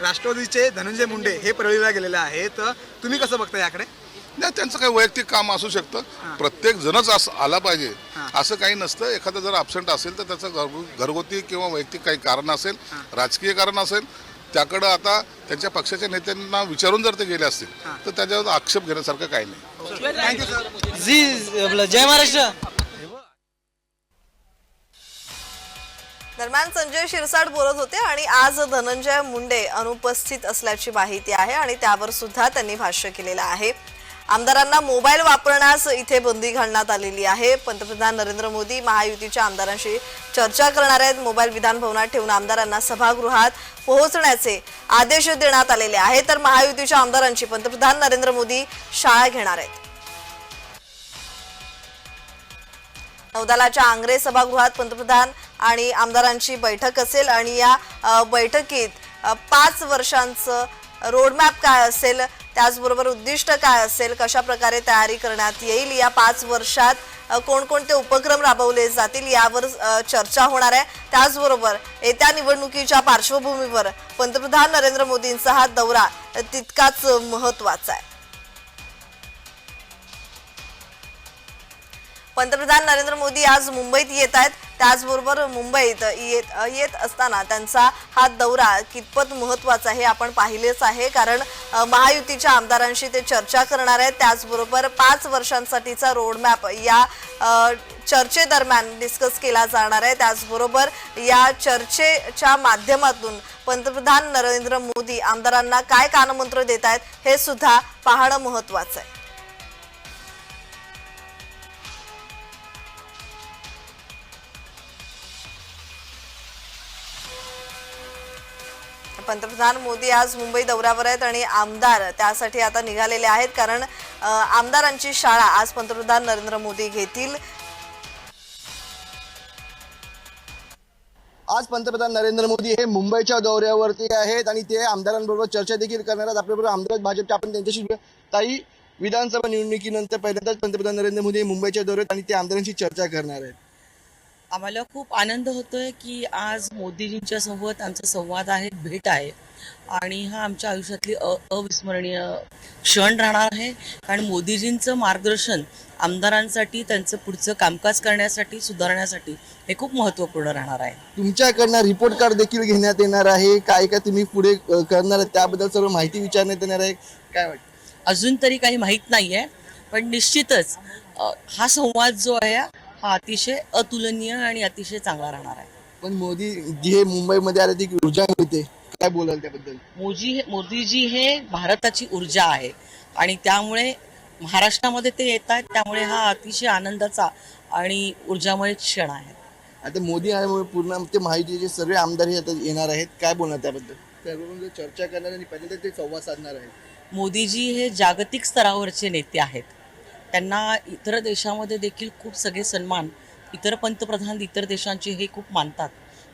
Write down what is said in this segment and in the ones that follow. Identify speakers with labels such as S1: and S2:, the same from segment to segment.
S1: राष्ट्रवादीचे धनंजय मुंडे हे परळीला गेलेले आहेत. तुम्ही कसं बघता याकडे?
S2: नाही त्यांचं काही वैयक्तिक काम असू शकतं. प्रत्येक जणच असं आला पाहिजे. असं काही नसतं. एखादं जर अब्सेंट असेल तर त्याचं घरगु- घरगुती किंवा वैयक्तिक काही कारण असेल राजकीय कारण असेल त्याकडं आता त्यांच्या पक्षाच्या नेत्यांना विचारून जर ते गेले असतील तर त्याच्यावर आक्षेप घेण्यासारखं काही नाही.
S1: थँक्यू सर
S3: जी जय महाराष्ट्र.
S4: दरम्यान संजय शिरसाट बोलत होते आणि आज धनंजय मुंडे अनुपस्थित असल्याची माहिती आहे आणि त्यावर सुद्धा त्यांनी भाष्य केलेलं आहे. आमदारांना मोबाईल वापरण्यास इथे बंदी घालण्यात आलेली आहे. पंतप्रधान नरेंद्र मोदी महायुतीच्या आमदारांशी चर्चा करणार आहेत. मोबाईल विधान भवनात ठेवून आमदारांना सभागृहात पोहोचण्याचे आदेश देण्यात आलेले आहेत तर महायुतीच्या आमदारांची पंतप्रधान नरेंद्र मोदी शाळा घेणार आहेत. नौदलाच्या आंग्रे सभागृहात पंतप्रधान आणि आमदारांची बैठक असेल आणि या बैठकीत पाच वर्षांचं रोडमॅप काय असेल त्याचबरोबर उद्दिष्ट काय असेल कशा प्रकारे तयारी करण्यात येईल या पाच वर्षात कोणकोणते उपक्रम राबवले जातील यावर चर्चा होणार आहे. त्याचबरोबर येत्या निवडणुकीच्या पार्श्वभूमीवर पंतप्रधान नरेंद्र मोदींचा हा दौरा तितकाच महत्त्वाचा आहे. पंतप्रधान नरेंद्र मोदी आज मुंबईत येत आहेत. त्याचबरोबर मुंबईत येत येत असताना त्यांचा हा दौरा कितपत महत्त्वाचा आहे आपण पाहिलेच आहे. कारण महायुतीच्या आमदारांशी ते चर्चा करणार आहेत. त्याचबरोबर पाच वर्षांसाठीचा रोडमॅप या चर्चेदरम्यान डिस्कस केला जाणार आहे. त्याचबरोबर या चर्चेच्या माध्यमातून पंतप्रधान नरेंद्र मोदी आमदारांना काय कानमंत्र देत आहेत हे सुद्धा पाहणं महत्वाचं आहे. पंतप्रधान मोदी आज मुंबई दौऱ्यावर आहेत आणि आमदार त्यासाठी आता निघालेले आहेत कारण आमदारांची शाळा आज पंतप्रधान नरेंद्र मोदी घेतील.
S5: आज पंतप्रधान नरेंद्र मोदी हे मुंबईच्या दौऱ्यावरती आहेत आणि ते आमदारांबरोबर चर्चा देखील करणार आहेत. आपल्याबरोबर आमदार भाजपच्या आपण त्यांच्याशी ताई विधानसभा निवडणुकीनंतर पहिल्यांदाच पंतप्रधान नरेंद्र मोदी हे मुंबईच्या दौऱ्यात आणि ते आमदारांशी चर्चा करणार आहेत.
S6: आम्हाला खूप आनंद होतोय की आज मोदीजींच्या सोबत आमचा संवाद आहे भेट आहे. आणि हा आमच्या आयुष्यातली अविस्मरणीय क्षण राहणार आहे. कारण मोदीजींचं मार्गदर्शन आमदारांसाठी त्यांचं पुढचं कामकाज करण्यासाठी सुधारण्यासाठी हे खूप महत्त्वपूर्ण राहणार आहे.
S5: तुमच्याकडनं रिपोर्ट कार्ड देखील घेण्यात येणार आहे. काय काय तुम्ही पुढे करणार आहेत त्याबद्दल सर्व माहिती विचारण्यात येणार आहे. काय वाटतं?
S6: अजून तरी काही माहीत नाही आहे पण निश्चितच हा संवाद जो आहे हा अतिशय अतुलनीय आणि अतिशय चांगला राहणार आहे.
S5: पण मोदी जी हे मुंबईमध्ये आले ती ऊर्जा मिळते. काय बोलाल त्याबद्दल?
S6: मोदी मोदीजी हे भारताची ऊर्जा आहे. आणि त्यामुळे महाराष्ट्रामध्ये ते येत आहेत त्यामुळे हा अतिशय आनंदाचा आणि ऊर्जामय क्षण आहे.
S5: आता मोदी आल्यामुळे पूर्ण ते महायुतीचे सर्व आमदार हे आता येणार आहेत काय बोलणार त्याबद्दल? त्याबरोबर चर्चा करणार आणि पहिल्यांदा ते संवाद साधणार आहेत.
S6: मोदीजी हे जागतिक स्तरावरचे नेते आहेत. त्यांना इतर देशामध्ये देखील खूप सगळे सन्मान इतर पंतप्रधान इतर देशांचे हे खूप मानतात.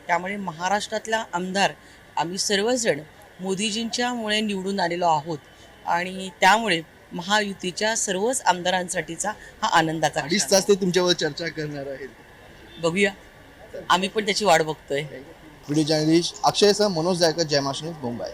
S6: त्यामुळे महाराष्ट्रातल्या आमदार आम्ही सर्वजण मोदीजींच्यामुळे निवडून आलेलो आहोत आणि त्यामुळे महायुतीच्या सर्वच आमदारांसाठीचा हा आनंदाचा
S5: अडीच. तास ते तुमच्यावर चर्चा करणार आहेत
S6: बघूया. आम्ही पण त्याची वाट बघतोय.
S5: व्हिडिओ जर्नलिस्ट अक्षयसह मनोज जायकर जयमाशनी मुंबई.